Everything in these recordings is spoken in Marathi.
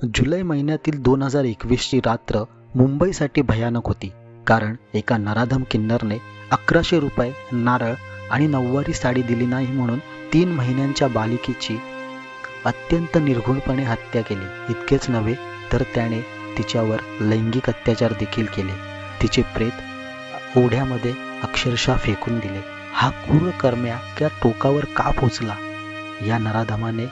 जुलै महिन्यातील दोन हजार एकवीसची रात्र मुंबईसाठी भयानक होती. कारण एका नराधम किन्नरने अकराशे रुपये नारळ आणि नऊवारी साडी दिली नाही म्हणून तीन महिन्यांच्या बालिकेची अत्यंत निर्घुणपणे हत्या केली. इतकेच नव्हे तर त्याने तिच्यावर लैंगिक अत्याचार देखील केले. तिचे प्रेत ओढ्यामध्ये अक्षरशः फेकून दिले. हा क्रूर कर्म्या त्या टोकावर का पोचला? या नराधमाने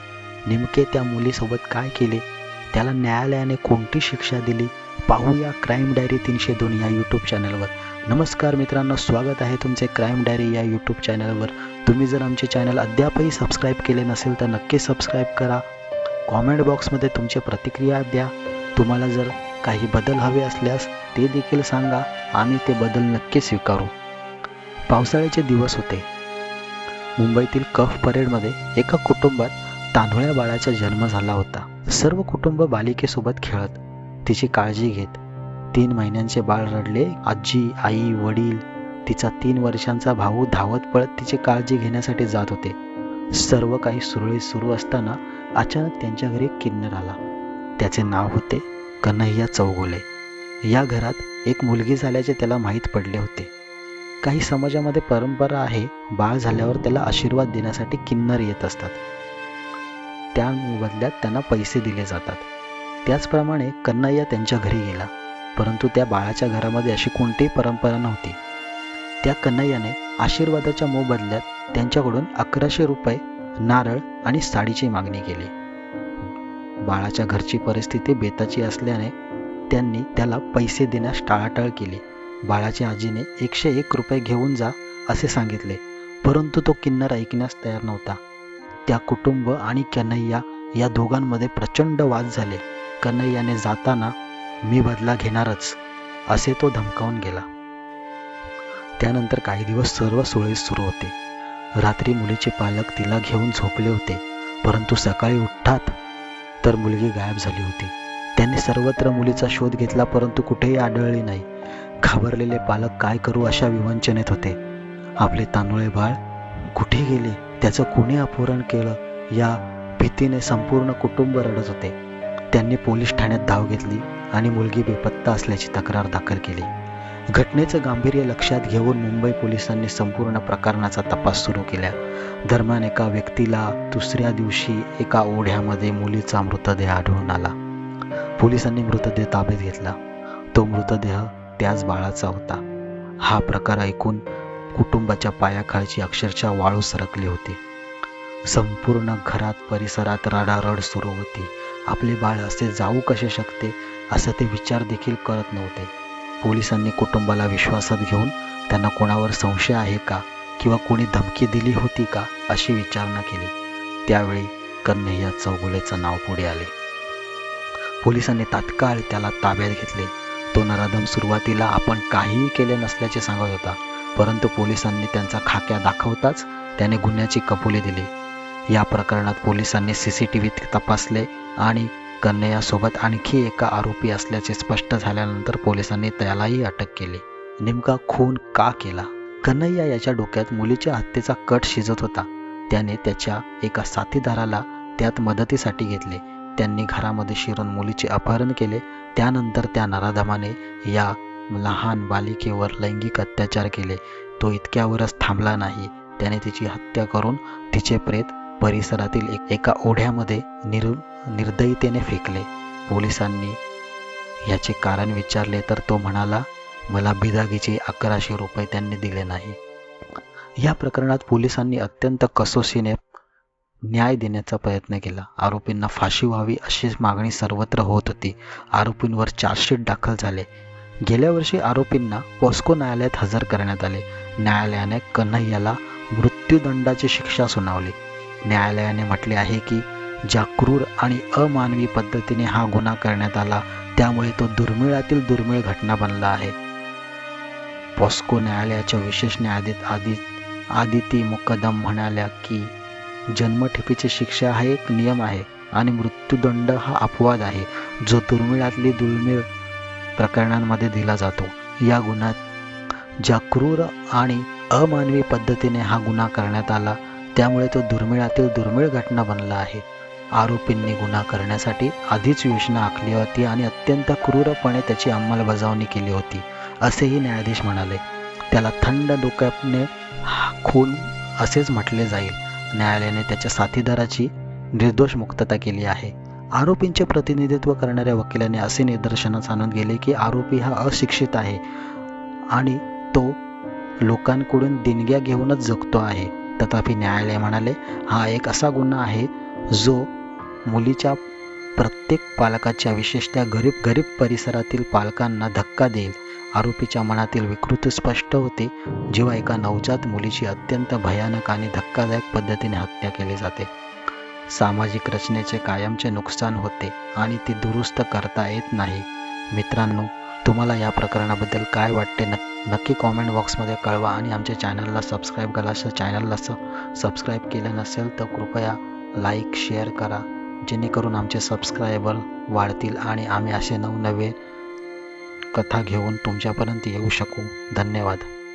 नेमके त्या मुलीसोबत काय केले? त्याला न्यायालयाने कोणती शिक्षा दिली? पाहूया क्राईम डायरी तीनशे दोन या यूट्यूब चॅनलवर नमस्कार मित्रांनो स्वागत आहे तुमचे क्राईम डायरी या यूट्यूब चॅनलवर तुम्ही जर आमचे चॅनल अद्यापही सबस्क्राईब केले नसेल तर नक्की सबस्क्राईब करा. कॉमेंट बॉक्समध्ये तुमची प्रतिक्रिया द्या. तुम्हाला जर काही बदल हवे असल्यास ते देखील सांगा. आम्ही ते बदल नक्की स्वीकारू. पावसाळ्याचे दिवस होते. मुंबईतील कफ परेडमध्ये एका कुटुंबात तांदुळ्या बाळाचा जन्म झाला होता. सर्व कुटुंब बालिकेसोबत खेळत तिची काळजी घेत. तीन महिन्यांचे बाळ रडले आजी आई वडील तिचा तीन वर्षांचा भाऊ धावत पळत तिची काळजी घेण्यासाठी जात होते. सर्व काही सुरळीत सुरू असताना अचानक त्यांच्या घरी एक किन्नर आला. त्याचे नाव होते कन्हैया चौगुले. या घरात एक मुलगी झाल्याचे त्याला माहीत पडले होते. काही समाजामध्ये परंपरा आहे बाळ झाल्यावर त्याला आशीर्वाद देण्यासाठी किन्नर येत असतात. त्या बदल्यात त्यांना पैसे दिले जातात. त्याचप्रमाणे कन्हैया त्यांच्या घरी गेला परंतु त्या बाळाच्या घरामध्ये अशी कोणतीही परंपरा नव्हती. त्या कन्हैयाने आशीर्वादाच्या मोबदल्यात त्यांच्याकडून अकराशे रुपये नारळ आणि साडीची मागणी केली. बाळाच्या घरची परिस्थिती बेताची असल्याने त्यांनी त्याला पैसे देण्यास टाळाटाळ केली. बाळाच्या आजीने एकशे एक रुपये घेऊन जा असे सांगितले परंतु तो किन्नर ऐकण्यास तयार नव्हता. त्या कुटुंब आणि कन्हैया या दोघांमध्ये प्रचंड वाद झाले. कन्हैयाने जाताना मी बदला घेणारच असे तो धमकावून गेला. त्यानंतर काही दिवस सर्व सुळेस सुरू होते. रात्री मुलीचे पालक तिला घेऊन झोपले होते परंतु सकाळी उठतात तर मुलगी गायब झाली होती. त्यांनी सर्वत्र मुलीचा शोध घेतला परंतु कुठेही आढळली नाही. घाबरलेले पालक काय करू अशा विवंचनेत होते? आपले तांदुळे बाळ कुठे गेले? त्याचं कुणी अपहरण केलं या भीतीने संपूर्ण कुटुंब रडत होते. त्यांनी पोलीस ठाण्यात धाव घेतली आणि मुलगी बेपत्ता असल्याची तक्रार दाखल केली. घटनेचं गांभीर्य लक्षात घेऊन मुंबई पोलिसांनी संपूर्ण प्रकरणाचा तपास सुरू केला. दरम्यान एका व्यक्तीला दुसऱ्या दिवशी एका ओढ्यामध्ये मुलीचा मृतदेह आढळून आला. पोलिसांनी मृतदेह ताब्यात घेतला. तो मृतदेह त्याच बाळाचा होता. हा प्रकार ऐकून कुटुंबाच्या पायाखालची अक्षरशः वाळू सरकली होती. संपूर्ण घरात परिसरात रडारड सुरू होती. आपले बाळ असे जाऊ कसे शकते असं ते विचार देखील करत नव्हते. पोलिसांनी कुटुंबाला विश्वासात घेऊन त्यांना कोणावर संशय आहे का किंवा कोणी धमकी दिली होती का अशी विचारणा केली. त्यावेळी कन्हैया चौगुलेचं नाव पुढे आले. पोलिसांनी तात्काळ त्याला ताब्यात घेतले. तो नराधम सुरुवातीला आपण काहीही केले नसल्याचे सांगत होता. परंतु पोलिसांनी त्यांचा खाक्या दाखवताच त्याने गुन्ह्याची कबुली दिली. या प्रकरणात पोलिसांनी सी सी टी व्हीत तपासले आणि कन्हैयासोबत आणखी एका आरोपी असल्याचे स्पष्ट झाल्यानंतर पोलिसांनी त्यालाही अटक केली. नेमका खून का केला? कन्हैया याच्या डोक्यात मुलीच्या हत्येचा कट शिजत होता. त्याने त्याच्या एका साथीदाराला त्यात मदतीसाठी घेतले. त्यांनी घरामध्ये शिरून मुलीचे अपहरण केले. त्यानंतर त्या नराधमाने या लहान बालिकेवर लैंगिक अत्याचार केले. तो इतक्यावरच थांबला नाही. त्याने तिची हत्या करून तिचे प्रेत परिसरातील एक एका ओढ्यामध्ये निर निर्दयीतेने फेकले. पोलिसांनी याचे कारण विचारले तर तो म्हणाला मला बिदागीचे अकराशे रुपये त्यांनी दिले नाही. या प्रकरणात पोलिसांनी अत्यंत कसोशीने न्याय देण्याचा प्रयत्न केला. आरोपींना फाशी व्हावी अशी मागणी सर्वत्र होत होती. आरोपींवर चार्जशीट दाखल झाले. गेल्या वर्षी आरोपींना पॉस्को न्यायालयात हजर करण्यात आले. न्यायालयाने कन्हैयाला मृत्यूदंडाची शिक्षा सुनावली. न्यायालयाने म्हटले आहे की ज्या क्रूर आणि अमानवी पद्धतीने हा गुन्हा करण्यात आला त्यामुळे तो दुर्मिळातील दुर्मिळ घटना बनला आहे. पॉस्को न्यायालयाच्या विशेष न्यायाधीश आदि आदिती मुकदम म्हणाल्या की जन्मठेपीची शिक्षा हा एक नियम आहे आणि मृत्यूदंड हा अपवाद आहे. जो दुर्मिळातली दुर्मिळ प्रकरणांमध्ये दिला जातो. या गुन्ह्यात ज्या क्रूर आणि अमानवी पद्धतीने हा गुन्हा करण्यात आला त्यामुळे तो दुर्मिळातील दुर्मिळ घटना बनला आहे. आरोपींनी गुन्हा करण्यासाठी आधीच योजना आखली होती आणि अत्यंत क्रूरपणे त्याची अंमलबजावणी केली होती असेही न्यायाधीश म्हणाले. त्याला थंड डोक्याने खून असेच म्हटले जाईल. न्यायालयाने त्याच्या साथीदाराची निर्दोष मुक्तता केली आहे. आरोपींचे प्रतिनिधित्व करणाऱ्या वकिलाने असे निदर्शनास आणून गेले की आरोपी हा अशिक्षित आहे आणि तो लोकांकडून देणग्या घेऊनच जगतो आहे. तथापि न्यायालय म्हणाले हा एक असा गुन्हा आहे जो मुलीच्या प्रत्येक पालकाच्या विशेषतः गरीब गरीब परिसरातील पालकांना धक्का देईल. आरोपीच्या मनातील विकृती स्पष्ट होते जेव्हा एका नवजात मुलीची अत्यंत भयानक आणि धक्कादायक पद्धतीने हत्या केली जाते. सामाजिक रचनेचे कायमचे नुकसान होते आणि ती दुरुस्त करता येत नाही. मित्रांनो तुम्हाला या प्रकरणाबद्दल काय वाटते? न नक्की कॉमेंट बॉक्समध्ये कळवा आणि आमच्या चॅनलला सबस्क्राईब करा. असं चॅनलला स सबस्क्राईब केलं नसेल तर कृपया लाईक शेअर करा. जेणेकरून आमचे सबस्क्रायबर वाढतील आणि आम्ही असे नवनवे कथा घेऊन तुमच्यापर्यंत येऊ शकू. धन्यवाद.